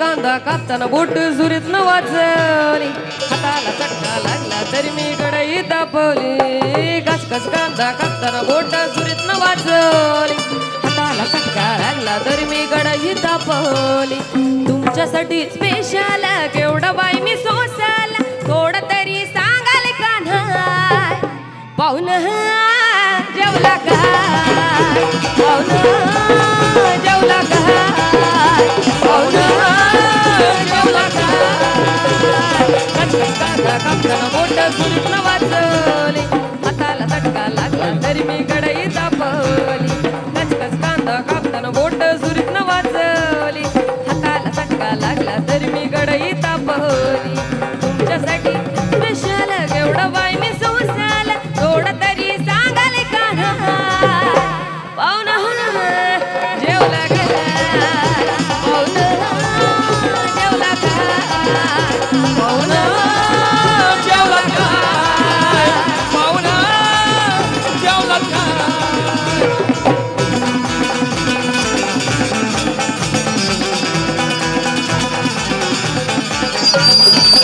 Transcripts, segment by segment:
कांदा कापताना बोट झुरीत न वाचली हाताला चटका लागला तरी मी गडई तापवली कच कांदा कापताना बोट झुरीत न वाचली हाताला चटका लागला तरी मी गडई तापवली तुमच्यासाठी स्पेशल केवढा बाई मी सोसाला थोडं तरी पाहुन जेवला का? पाहुन जेवला का? पाहुन जेवला काय मोठं सुरीत वाचले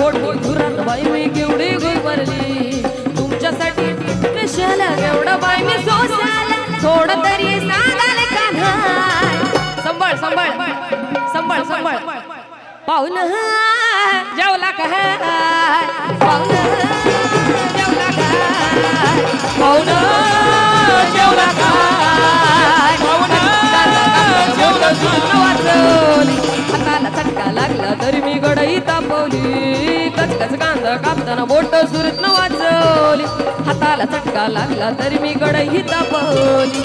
टाकताना फोटो बाई मी केवढी गुरवरली तुमच्यासाठी स्पेशल एवढं बाय मी सोसाल थोडं तरी सांगाल का संभाळ संभाळ संभाळ संभाळ. पाहुण जेवला का पाहुण जेवला का पाहुण जेवला का जेवला वाचवली हाताला चटका लागला तरी मी गडई तापवली. कांदा कापताना बोट सुरत न वाचवली हाताला चटका लागला तरी मी गडही तापवली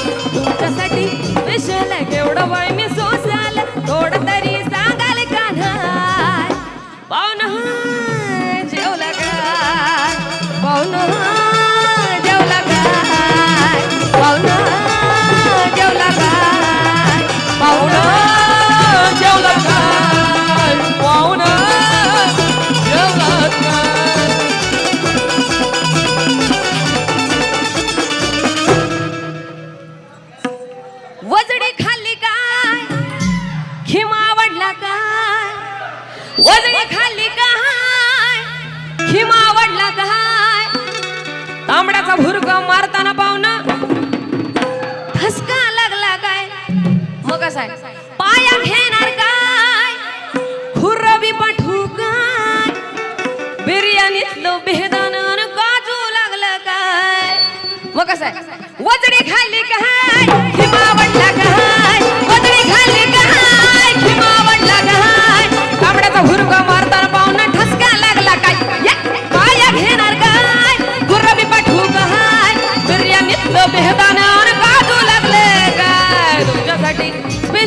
वजडी खाली काय खिमा आवडला काय तांबड्याचा भुरग मारताना पाहुणा ठसका लागला काय मग कसं पाया घेणार काय खुरबी पाठवू काय बिर्याणीतलं बेदान काजू लागलं काय मग कसं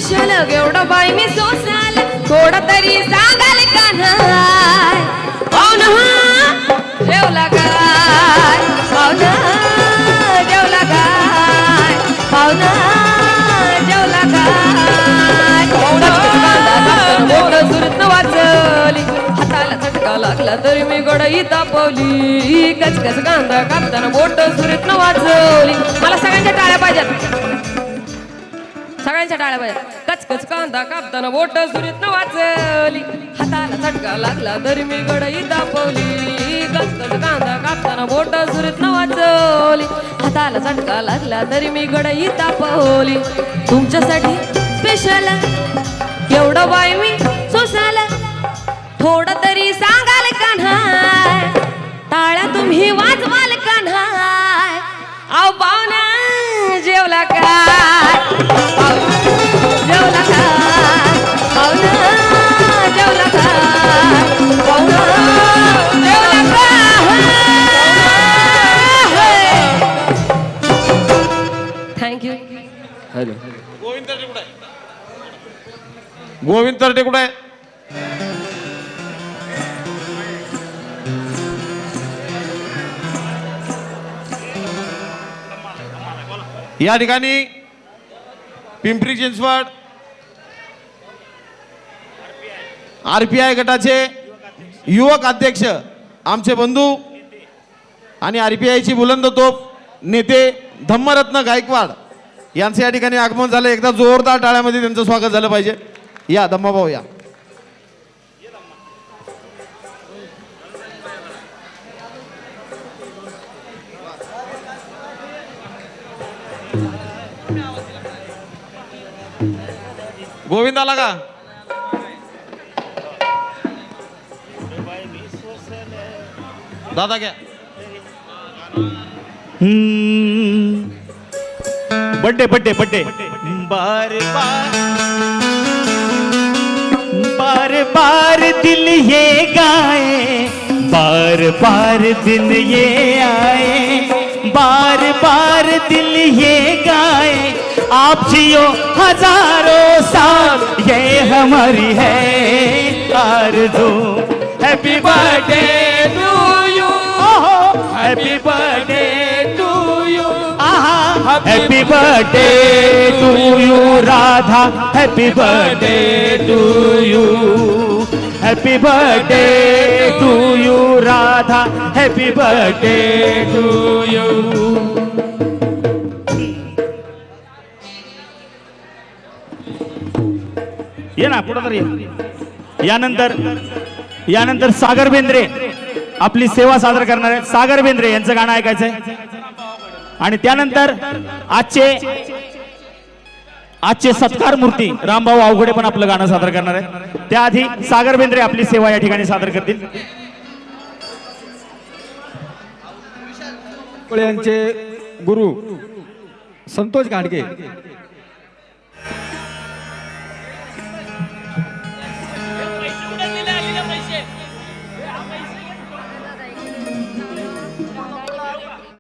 स्पेशल एवढं बाई मी सोसाल. थोडं तरी सांगाल का नाही? पाहुणा जेवला काय पाहुणा जेवला काय पाहुणा जेवला काय सुरत वाचली. हाताला चटका लागला तरी मी गडई तापवली कचकच कांदा कापताना बोट सुरत वाचवली मला सगळ्यांच्या टाळ्या पाहिजेत. सगळ्यांच्या टाळ्या पाहिजे कचकच कांदा कापताना बोट सुरीत वाचली. हाताला चटका लागला तरी मी गडई तापवली कचकच कांदा कापताना बोट सुरीत वाचवली हाताला चटका लागला तरी मी गडई तापवली तुमच्यासाठी स्पेशल एवढं बाय मी सोसाल थोडं तरी सांगाल का नाही? टाळ्या तुम्ही वाजवाल का नाही? आव पाहुणा जेवला काय गोविंद तरटे कुठे आहे? या ठिकाणी Pimpri Chinchwad R P I गटाचे युवक अध्यक्ष आमचे बंधू आणि आर पी आयची बुलंद तोप नेते धम्मरत्न गायकवाड यांचं या ठिकाणी आगमन झालं. एकदा जोरदार टाळ्यामध्ये त्यांचं स्वागत झालं पाहिजे. या धम्माभाऊ या. गोविंद आला का? दादा घ्या. Birthday birthday birthday. बार बार. बार दिल ये गाए, बार बार दिल ये आए, बार बार दिल ये गाए। आप जियो हज़ारों साल, ये हमारी है आरज़ू। Happy birthday to you happy birthday to you happy birthday Radha happy birthday to you happy birthday to you Radha happy birthday to you ये ना पुढं तर ये. यानंतर यानंतर सागर बेंद्रे आपली सेवा सादर करणार आहेत सागर बेंद्रे यांचं गाणं ऐकायचंय. आणि त्यानंतर आजचे आजचे सत्कार मूर्ती रामभाऊ अवघडे पण आपलं गाणं सादर करणार आहे त्याआधी सागर बेंद्रे आपली सेवा या ठिकाणी सादर करतील. यांचे गुरु संतोष गाडगे.